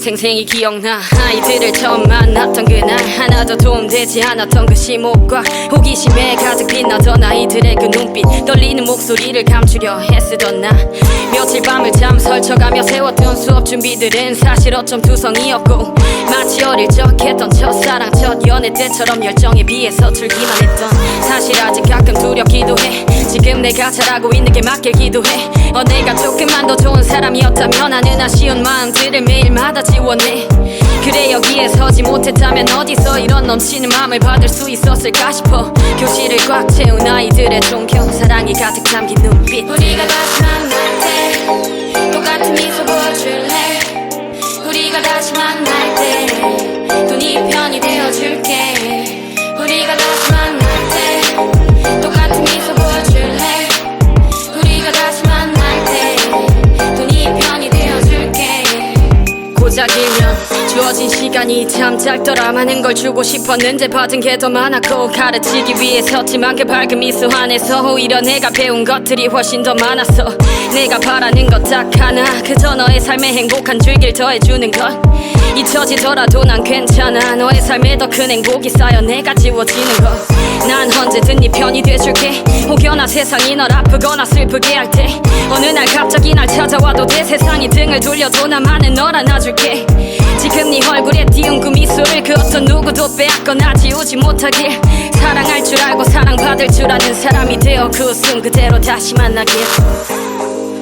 생생히 기억나. 아이들을 처음 만났던 그날 하나도 도움되지 않았던 그 심호흡과 호기심에 가득 빛나던 아이들의 그 눈빛 떨리는 목소리를 감추려 애쓰던 나. 며칠 밤을 잠 설쳐가며 세웠던 수업 준비들은 사실 어쩜 투성이었고 마치 어릴 적 했던 첫사랑 첫 연애 때처럼 열정에 비해 서툴기만 했던. 사실 아직 가끔 두렵기도 해 지금 내가 잘하고 있는 게 맞길기도 해. 어, 내가 조금만 더 좋은 사람이었다면 하는 아쉬운 마음들을 매일마다 지워내. 그래 여기에 서지 못했다면 어디서 이런 넘치는 마음을 받을 수 있었을까 싶어. 교실을 꽉 채운 아이들의 존경 사랑이 가득 담긴 눈빛. 우리가 다시 만날 때 똑같은 미소 보여줄래? 우리가 다시 만날 때 돈이 편이 되어줄게 고작이면 주어진 시간이 참 짧더라. 많은 걸 주고 싶었는데 받은 게 더 많았고 가르치기 위해 섰지만 그 밝은 미소 안에서 오히려 내가 배운 것들이 훨씬 더 많았어. 내가 바라는 것 딱 하나 그저 너의 삶에 행복한 줄길 더해주는 것. 잊혀지더라도 난 괜찮아. 너의 삶에 더 큰 행복이 쌓여 내가 지워지는 것난 언제든 네 편이 돼줄게. 혹여나 세상이 널 아프거나 슬프게 할 때. 어느 날 갑자기 날 찾아와도 돼 세상이 등을 돌려도 나만은 널 안아줄게 지금 네 얼굴에 띄운 그 미소를 그 어떤 누구도 빼앗거나 지우지 못하길 사랑할 줄 알고 사랑받을 줄 아는 사람이 되어 그 웃음 그대로 다시 만나길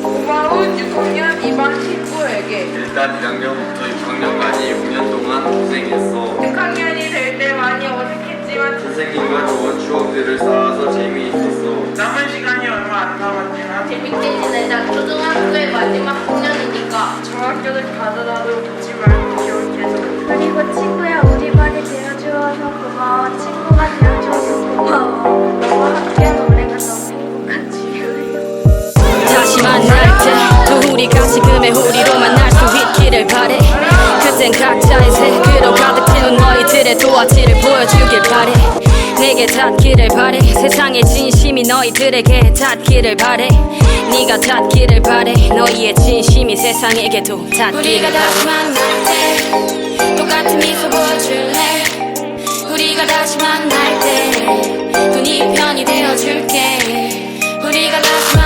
고마운 6학년 2반 친구에게 일단 1학년부터 6학년까지 6년 동안 고생했어. 6학년이 될 때 많이 어색했지만 선생님과 좋은 추억들을 쌓아서 재미있었어. 남은 시간이 얼마 안 남았지만 재밌게 지내자. 초등학교의 마지막 학년이니까. 중학교를 가더라도 잊지 말고 그리고 친구야 우리 반이 되어주어서 고마워. 친구가 되어주어서 고마워. 너와 함께한 올해가 너무 행복한 지금이야 다시 만날 때또 우리가 지금의 우리로 만날 수 있기를 바래. 그땐 각자의 색으로 가득 채운 너희들의 도화지를 내게 닿기를 바래. 세상의 진심이 너희들에게 닿기를 바래. 네가 닿기를 바래. 너희의 진심이 세상에게도 닿기를 우리가 다시 만날 때 똑같은 미소 보여줄래? 우리가 다시 만날 때 눈이 편이 되어줄게. 우리가 다시